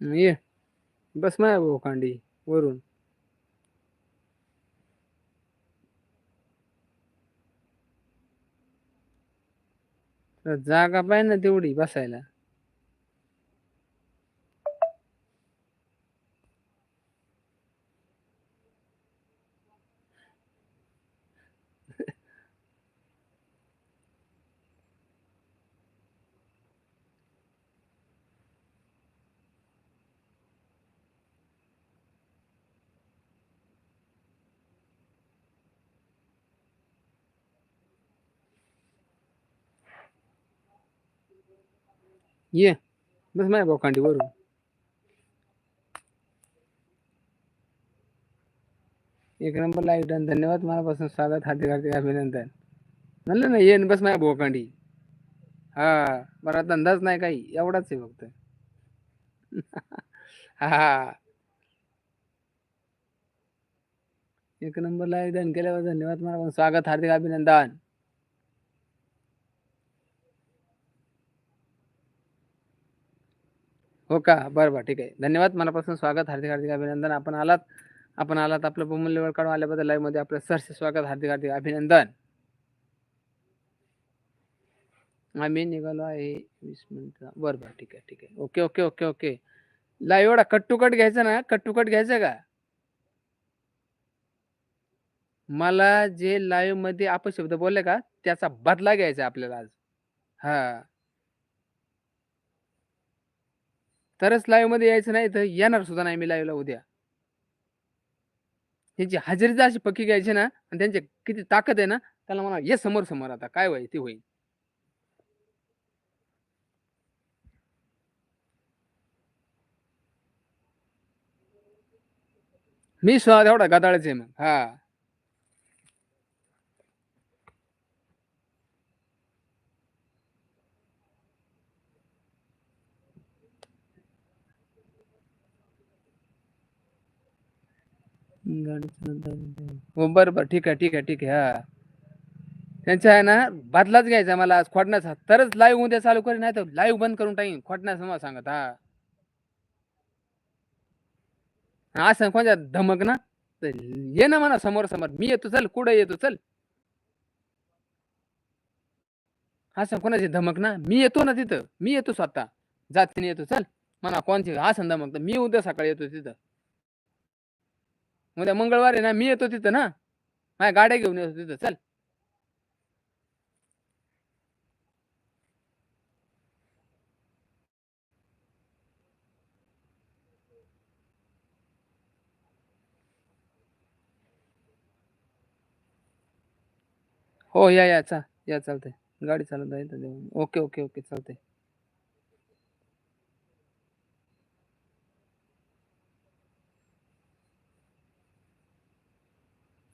ये. बस माया भाऊ कांडी वरून. तर जागा पाहिजे ना तेवढी बसायला. ये बस माय भाऊ कांडी वरून एक नंबर लाईक डन धन्यवाद मनापासून स्वागत हार्दिक हार्दिक अभिनंदन। म्हणलं ना ये बस माझ्या भोकांडी हा बरा धंदाच नाही काही एवढाच आहे फक्त. हा एक नंबर लाईक डन केल्यावर धन्यवाद मनापासून स्वागत हार्दिक अभिनंदन। हो का? बरं बरं. ठीक आहे. धन्यवाद. मनापासून स्वागत. हार्दिक हार्दिक अभिनंदन. आपण आलात. आपण आलात आपलं बहुमूल्य वेळ काढून आल्याबद्दल लाईव्हमध्ये आपलं सरसे स्वागत. हार्दिक हार्दिक अभिनंदन. आम्ही निघालो आहे वीस मिनिट. बरं बरं. ठीक आहे ठीक आहे. Okay okay okay okay. Live एवढा कट टू कट घ्यायचा ना? कट टू कट घ्यायचं का? मला जे लाईव्हमध्ये आपण अपशब्द बोलले का? त्याचा बदला घ्यायचा आपल्याला आज. हा. तरच लाईव्हमध्ये यायचं नाही तर येणार सुद्धा नाही मी लाईव्हला उद्या. त्यांची हजेरी जर अशी पक्की घ्यायची ना आणि त्यांची किती ताकद आहे ना त्याला म्हणा ये समोर समोर आता काय व्हाय ते होईल. मी सुद्धा एवढा गदाळच आहे मग हा. हो बरं बरं ठीक आहे ठीक आहे ठीक आहे. हा. त्यांच्या आहे ना बदलाच घ्यायचा मला आज खोडण्याचा. तरच लाईव्ह उद्या चालू करेन नाही तर लाईव्ह बंद करून टाकीन खोडण्याचं मला सांगत हा. असं कोणत्या धमक ना? ये ना म्हणा समोर समोर. मी येतो चल. कुठं येतो चल. असं कोणाची धमक ना? मी येतो ना तिथं. मी येतो स्वतः. जातीने येतो चल. म्हणा कोणची असं धमक. तर मी उद्या सकाळी येतो तिथं. उद्या मंगळवार आहे ना मी येतो तिथं ना. माझ्या गाड्या घेऊन येतो तिथं. चल. हो या या. चा या चालतंय. गाडी चालत आहे ओके ओके ओके. चालतंय.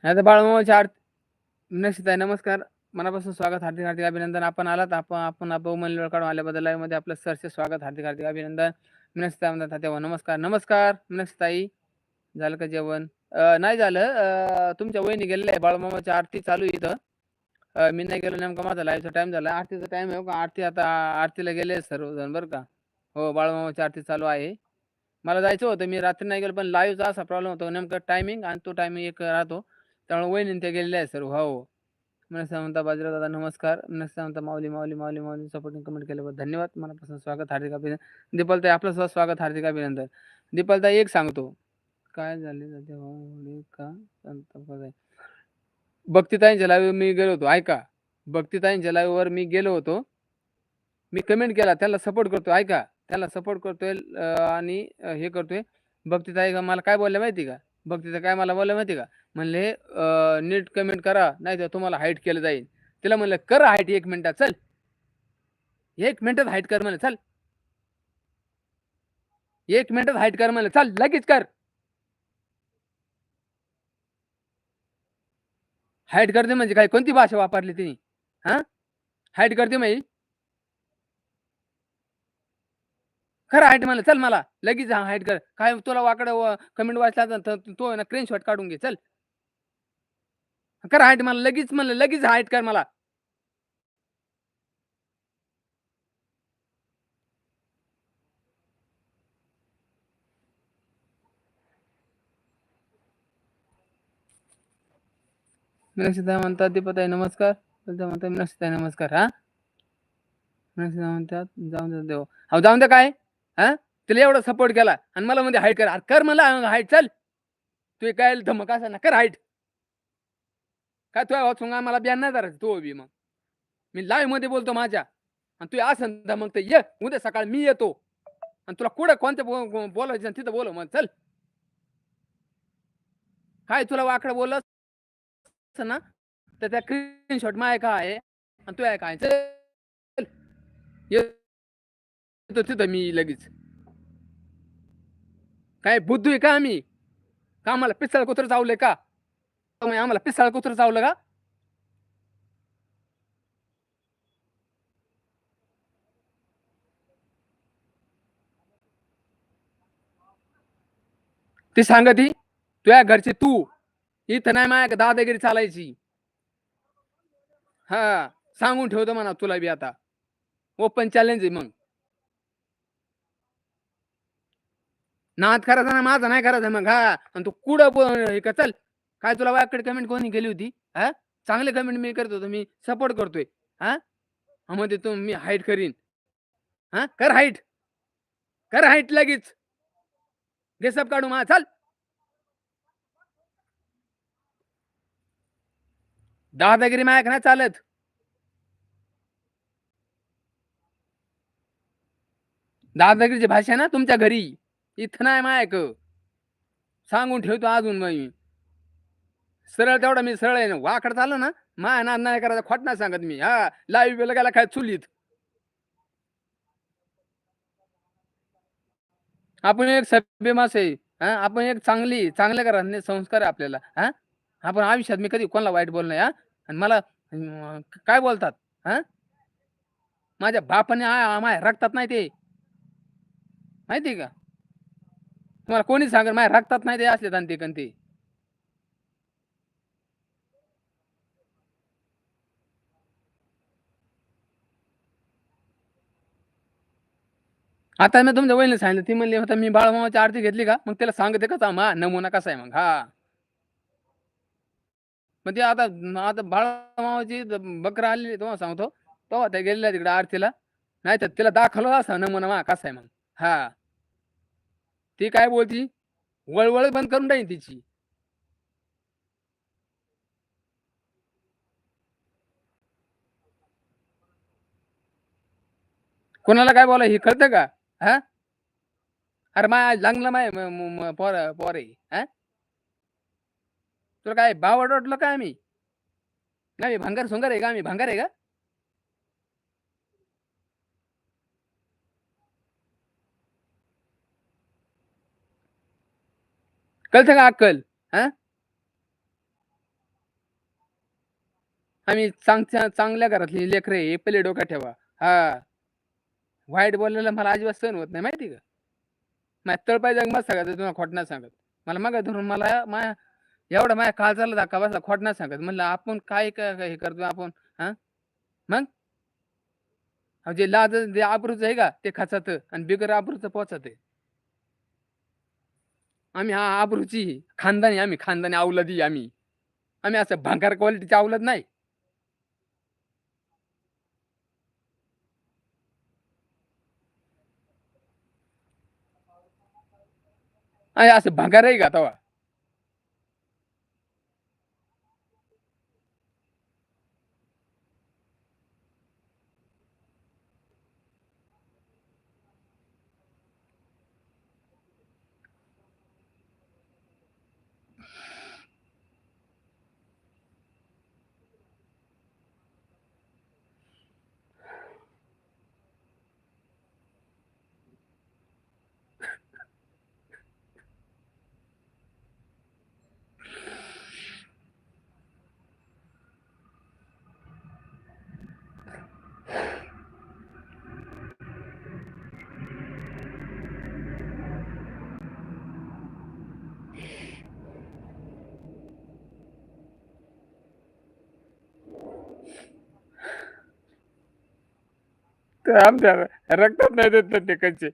नाही तर बाळमामाच्या आरती नक्षित आहे नमस्कार. मनापासून स्वागत हार्दिक हार्दिक अभिनंदन. आपण आलात आपण आपण बहुमूल्य वेळ काढून आल्याबद्दल live मध्ये आपलं सरचे स्वागत हार्दिक हार्दिक अभिनंदन. मिनक्षिता म्हणतात तेव्हा नमस्कार नमस्कार. मिनक्षताई झालं का जेवण? नाही झालं. तुमच्या वहिनी गेलेलं आहे बाळमामाची आरती चालू आहे इथं. मी नाही गेलो नेमका माझा लाईव्हचा टाइम झाला. आरतीचा टाइम आहे हो का? आरती आता आरतीला गेले सर्वजण बरं का? हो बाळमामाची आरती चालू आहे. मला जायचं होतं. मी रात्री नाही गेलो पण लाईव्हचा असा प्रॉब्लेम होतो. नेमकं टायमिंग आणि तो टायमिंग एक राहतो. त्यामुळे वहिनी ते गेलेल्या आहे सर्व. हो. मला सांगता बाजीराव दादा नमस्कार. मला सांगता माऊली माऊली माऊली माऊली सपोर्टिंग कमेंट केल्याबद्दल धन्यवाद. मनापासून स्वागत हार्दिक अभिनंदन. दीपालताई आपलं सुद्धा स्वागत हार्दिक अभिनंदन. दीपालताई एक सांगतो. काय झाले जाते हो, का? संताप आहे. लाईव्ह मी गेलो होतो. ऐका. भक्तिताईंच्या live मी गेलो होतो. मी कमेंट केला. त्याला सपोर्ट करतो ऐका. त्याला सपोर्ट करतोय आणि हे करतोय. भक्तीताई का मला काय बोलल्या माहिती का? भक्तिताई काय मला बोलल्या माहिती का? म्हणले नीट कमेंट करा नाही तर तुम्हाला हाईट केलं जाईल. तिला म्हणलं कर हाईट एक मिनिटात चल. एक मिनिटात हाईट कर म्हणलं चल. एक मिनिटात हाईट कर म्हणलं चल लगेच कर. हाईट करते म्हणजे काय? कोणती भाषा वापरली तिने? हा? हाईट करते म्हणजे? खरं हाईट म्हणलं चल मला लगेच हा हाईट कर. काय तुला वाकडं कमेंट वाचला तर तो ना ना स्क्रीनशॉट काढून घे चल. कर हाईट मला लगेच म्हणलं लगेच हाईट कर मला. मीनाक्षीदा म्हणतात ते आहे नमस्कार म्हणतात मीनाक्षीदा नमस्कार हा? मीनाक्षीदा म्हणतात जाऊन द्या देव. अहो जाऊन द्या काय? हा? तिला एवढा सपोर्ट केला. आणि मला म्हणजे हाईट कर. कर मला हाईट चल. तू काय धमक असा ना कर हाईट काय तू वाचून मला बियाण नाही करायचं तू बी मग. मी लाईव्हमध्ये बोलतो माझ्या. आणि तू असं मग ते ये. उद्या सकाळ मी येतो. आणि तुला कुठं कोणत्या बो- बोलायचं तिथं बोलव मग. चल. काय तुला वाकडं बोल ना? तर त्या स्क्रीनशॉट माय का आहे? आणि तू आहे? काय चल. येतो तिथं मी लगेच. काय बुद्धू आहे का आम्ही का आम्हाला पिस्तळ कुत्र चावले का? तुम्ही आम्हाला पिसाळ कुत्र चावलं का? ती सांगती तुझ्या घरची तू इथं नाही माया दादागिरी चालायची. हा सांगून ठेवतो म्हणा तुला बी आता. ओपन चॅलेंज आहे मग. नाद करायचा ना माझा नाही करायचा मग हा. आणि तू कुठं हे चल. काय तुला वाकडे कमेंट कोणी केली होती? हा? चांगले कमेंट मी करत होतो मी सपोर्ट करतोय. हा? मध्ये तू मी हाईट करीन. हा? कर हाईट कर हाईट लगेच. गेसअप काढू मा चल. दादागिरी मायक नाही चालत. दादागिरीची भाषा ना तुमच्या घरी. इथं नाही मायक. सांगून ठेवतो अजून मग मी. सरळ तेवढा मी सरळ आहे ना वाकड चाललं ना माय ना नाही करायचं खोट नाही सांगत मी. हा लाईव्ह बिल गेला काय चुलीत? आपण एक सभ्य मास आहे हा आपण एक चांगली चांगल्या करा संस्कार आहे आपल्याला हा? आपण आयुष्यात मी कधी कोणाला वाईट बोल नाही हा? आणि मला काय बोलतात हा? माझ्या बापाने आ- माझ्या रक्तात नाही ते. माहिती का? तुम्हाला कोणी सांगेल माझ्या रक्तात नाही ते असले आणि ते आता मी तुमच्या वहिनीला सांगितलं ती म्हणली होता मी बाळमामाची आरती घेतली का? मग त्याला सांगते का? मा नमुना कसा आहे मग? हा. मग ते आता आता बाळमामाची बकरा आलेली तुम्हाला सांगतो. तेव्हा त्या गेलेल्या तिकडे आरतीला. नाही तर तिला दाखवलं असा नमुना मा कसा आहे मग? हा. ती काय बोलती? वळवळ बंद करून टाईन तिची. कोणाला काय बोला हे कळतं का? हा? अरे माय चांगलं माय पोर पोर आहे हा? तुला काय भाव वाटलो काय आम्ही? नाही भांगर सोंगार आहे का आम्ही? भांगर आहे का? कळतं का अक्कल? हा? आम्ही चांग चांगल्या घरातली लेकरे हे पहिले डोक्यात ठेवा. हा. वाईट बोललेलं मला अजिबात सहन होत नाही माहिती का? माझ्या तळपाय जग सांगत तुम्हाला खोट नाही सांगत. मला मग धरून मला माया एवढा माझ्या काळजाला धक्का बसला खोट नाही सांगत. म्हणलं आपण काय काय हे करतो आपण हा? मग? जे लाज जे आबरूच आहे का ते खचात आणि बिगर आबरूच पोचत. आम्ही हा आबरूची खानदानी आम्ही खानदानी अवलदी आम्ही. आम्ही असं भांगार क्वालिटीची अवलद नाही. असं भांगार आहे ते आमच्या रक्तात नाही देत ते कच्चे.